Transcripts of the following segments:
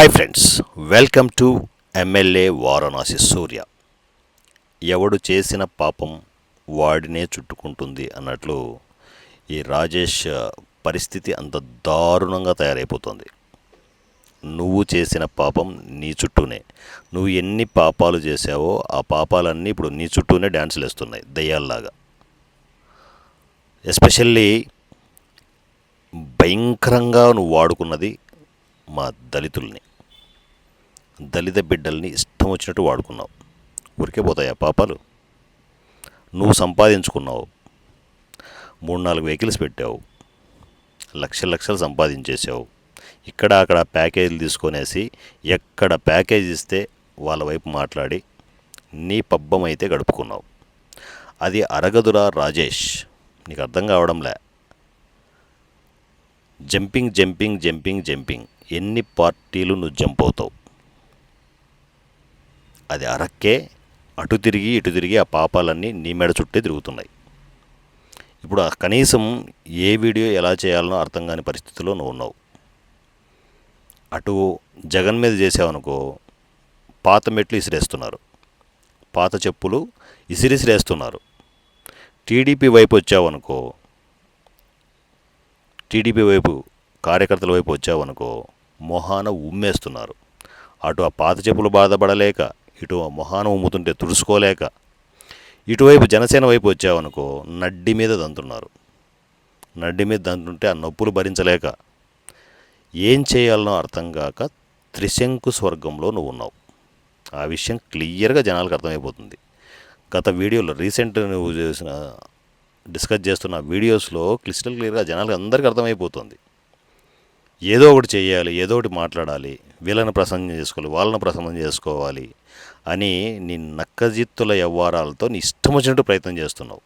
Hi friends welcome to MLA Varanasi Surya ఎవడు చేసిన పాపం వాడినే చుట్టుకుంటుంది అన్నట్లు ఈ రాజేష్ పరిస్థితి అంత దారుణంగా తయారైపోతుంది. నువ్వు చేసిన పాపం నీ చుట్టూనే. నువ్వు ఎన్ని పాపాలు చేసావో ఆ పాపాలన్నీ ఇప్పుడు నీ చుట్టూనే డ్యాన్సులు వేస్తున్నాయి దయ్యాల్లాగా. ఎస్పెషల్లీ భయంకరంగా నువ్వు వాడుకున్నది మా దళితుల్ని. దళిత బిడ్డల్ని ఇష్టం వచ్చినట్టు వాడుకున్నావు. ఊరికే పోతాయా పాపాలు? నువ్వు సంపాదించుకున్నావు. మూడు నాలుగు వెహికల్స్ పెట్టావు. లక్ష లక్షలు సంపాదించేసావు ఇక్కడ అక్కడ ప్యాకేజీలు తీసుకొనేసి ఎక్కడ ప్యాకేజ్ ఇస్తే వాళ్ళ వైపు మాట్లాడి నీ పబ్బం అయితే గడుపుకున్నావు. అది అరగదురా రాజేష్. నీకు అర్థం కావడంలే. Jumping jumping jumping jumping. ఎన్ని పార్టీలు నువ్వు జంప్ అవుతావు? అది అరక్కే అటు తిరిగి ఇటు తిరిగి ఆ పాపాలన్నీ నీ మెడ చుట్టే తిరుగుతున్నాయి. ఇప్పుడు కనీసం ఏ వీడియో ఎలా చేయాలనో అర్థం కాని పరిస్థితిలో నువ్వు ఉన్నావు. అటు జగన్ మీద చేసావనుకో పాత మెట్లు ఇసిరేస్తున్నారు. పాత చెప్పులు ఇసిరిసిరేస్తున్నారు. టీడీపీ వైపు వచ్చావనుకో టీడీపీ వైపు కార్యకర్తల వైపు వచ్చావనుకో మొహాన ఉమ్మేస్తున్నారు. అటు ఆ పాత చెప్పులు బాధపడలేక ఇటు ఆ మొహాన ఉమ్ముతుంటే తుడుచుకోలేక ఇటువైపు జనసేన వైపు వచ్చావనుకో నడ్డి మీద దంతున్నారు. నడ్డి మీద దంతుంటే ఆ నొప్పులు భరించలేక ఏం చేయాలనో అర్థం కాక త్రిశంకు స్వర్గంలో నువ్వు ఉన్నావు. ఆ విషయం క్లియర్గా జనాలకు అర్థమైపోతుంది. గత వీడియోలో రీసెంట్ నువ్వు చేసిన డిస్కస్ చేస్తున్న వీడియోస్లో క్లిస్టల్ క్లియర్గా జనాలకు అందరికీ అర్థమైపోతుంది. ఏదో ఒకటి చేయాలి ఏదో ఒకటి మాట్లాడాలి వీళ్ళని ప్రసంగం చేసుకోవాలి వాళ్ళని ప్రసంగం చేసుకోవాలి అని నీ నక్కజిత్తుల వ్యవహారాలతో నీ ఇష్టం వచ్చినట్టు ప్రయత్నం చేస్తున్నావు.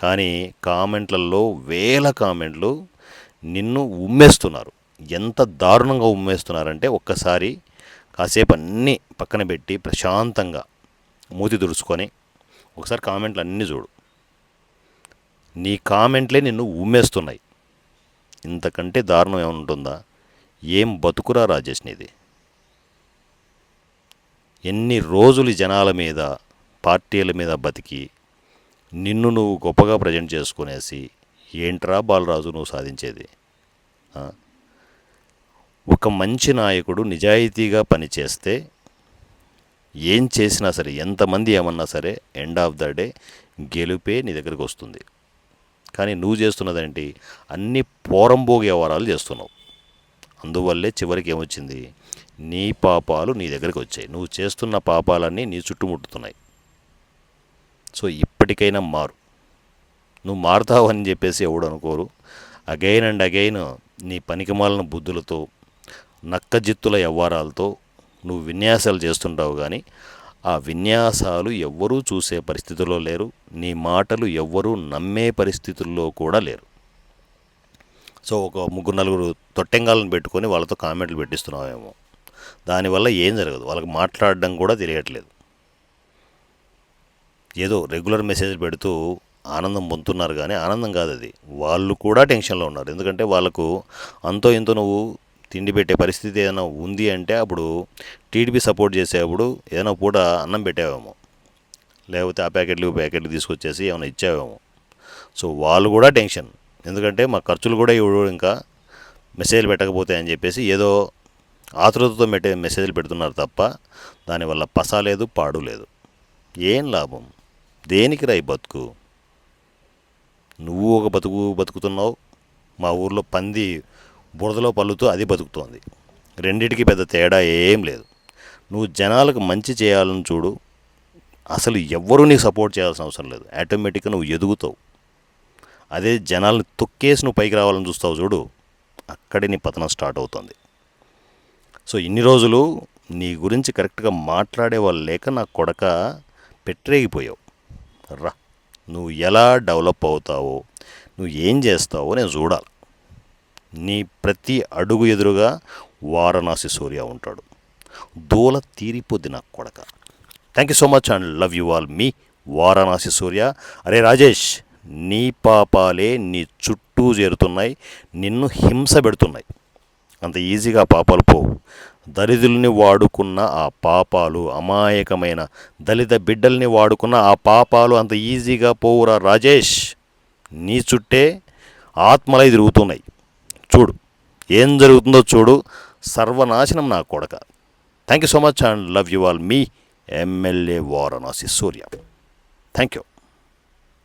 కానీ కామెంట్లలో వేల కామెంట్లు నిన్ను ఉమ్మేస్తున్నారు. ఎంత దారుణంగా ఉమ్మేస్తున్నారంటే ఒక్కసారి కాసేపు అన్నీ పక్కన పెట్టి ప్రశాంతంగా మూతి తుడుచుకొని ఒకసారి కామెంట్లు అన్నీ చూడు. నీ కామెంట్లే నిన్ను ఉమ్మేస్తున్నాయి. ఇంతకంటే దారుణం ఏమైనా ఉంటుందా? ఏం బతుకురా రాజేష్ నీది? ఎన్ని రోజులు జనాల మీద పార్టీల మీద బతికి నిన్ను నువ్వు గొప్పగా ప్రజెంట్ చేసుకునేసి ఏంట్రా బాలరాజు నువ్వు సాధించేది? ఒక మంచి నాయకుడు నిజాయితీగా పనిచేస్తే ఏం చేసినా సరే ఎంతమంది ఏమన్నా సరే ఎండ్ ఆఫ్ ద డే గెలుపే నీ దగ్గరికి వస్తుంది. కానీ నువ్వు చేస్తున్నదేంటి? అన్ని పోరంబోగి వ్యవహారాలు చేస్తున్నావు. అందువల్లే చివరికి ఏమొచ్చింది? నీ పాపాలు నీ దగ్గరికి వచ్చాయి. నువ్వు చేస్తున్న పాపాలన్నీ నీ చుట్టుముట్టుతున్నాయి. సో ఇప్పటికైనా మారు. నువ్వు మారుతావు అని చెప్పేసి ఎవడు అనుకోరు. అగైన్ అండ్ అగైన్ నీ పనికిమాలిన బుద్ధులతో నక్కజిత్తుల వ్యవహారాలతో నువ్వు విన్యాసాలు చేస్తుంటావు కానీ ఆ విన్యాసాలు ఎవ్వరూ చూసే పరిస్థితుల్లో లేరు. నీ మాటలు ఎవ్వరూ నమ్మే పరిస్థితుల్లో కూడా లేరు. సో ఒక ముగ్గురు నలుగురు తొట్టెంగాలను పెట్టుకొని వాళ్ళతో కామెంట్లు పెట్టిస్తున్నామేమో. దానివల్ల ఏం జరగదు. వాళ్ళకి మాట్లాడడం కూడా తెలియట్లేదు. ఏదో రెగ్యులర్ మెసేజ్ పెడుతూ ఆనందం పొందుతున్నారు కానీ ఆనందం కాదు అది. వాళ్ళు కూడా టెన్షన్లో ఉన్నారు. ఎందుకంటే వాళ్ళకు అంతో ఇంతో నువ్వు తిండి పెట్టే పరిస్థితి ఏదైనా ఉంది అంటే అప్పుడు టీడీపీ సపోర్ట్ చేసేప్పుడు ఏదైనా పూట అన్నం పెట్టావేమో. లేకపోతే ఆ ప్యాకెట్లు ప్యాకెట్లు తీసుకొచ్చేసి ఏమైనా ఇచ్చావేమో. సో వాళ్ళు కూడా టెన్షన్. ఎందుకంటే మా ఖర్చులు కూడా ఇవ్వడు ఇంకా. మెసేజ్లు పెట్టకపోతే అని చెప్పేసి ఏదో ఆతృతతో పెట్టే మెసేజ్లు పెడుతున్నారు తప్ప దానివల్ల పస లేదు పాడు లేదు. ఏం లాభం? దేనికి రాయి బతుకు? నువ్వు ఒక బతుకు బతుకుతున్నావు. మా ఊర్లో పంది బురదలో పళ్ళుతూ అది బతుకుతోంది. రెండిటికి పెద్ద తేడా ఏం లేదు. నువ్వు జనాలకు మంచి చేయాలని చూడు. అసలు ఎవ్వరూ నీకు సపోర్ట్ చేయాల్సిన అవసరం లేదు. ఆటోమేటిక్గా నువ్వు ఎదుగుతావు. అదే జనాల్ని తొక్కేసి నువ్వు పైకి రావాలని చూస్తావు చూడు అక్కడే నీ పతనం స్టార్ట్ అవుతుంది. సో ఇన్ని రోజులు నీ గురించి కరెక్ట్గా మాట్లాడే వాళ్ళు లేక నా కొడక పెట్టరేగిపోయావు. రా నువ్వు ఎలా డెవలప్ అవుతావో నువ్వు ఏం చేస్తావో నేను చూడాలి. నీ ప్రతి అడుగు ఎదురుగా వారణాసి సూర్య ఉంటాడు. దూల తీరిపోద్ది నా కొడక. Thank you so much and love you all మీ వారణాసి సూర్య. అరే రాజేష్ నీ పాపాలే నీ చుట్టూ చేరుతున్నాయి నిన్ను హింస పెడుతున్నాయి. అంత ఈజీగా పాపాలు పోవు. దళితుల్ని వాడుకున్న ఆ పాపాలు అమాయకమైన దళిత బిడ్డల్ని వాడుకున్న ఆ పాపాలు అంత ఈజీగా పోవురా రాజేష్. నీ చుట్టే ఆత్మలై తిరుగుతున్నాయి. చూడు ఏం జరుగుతుందో చూడు. సర్వనాశనం నా కొడక. Thank you so much and love you all. Me MLA Varanasi Surya. Thank you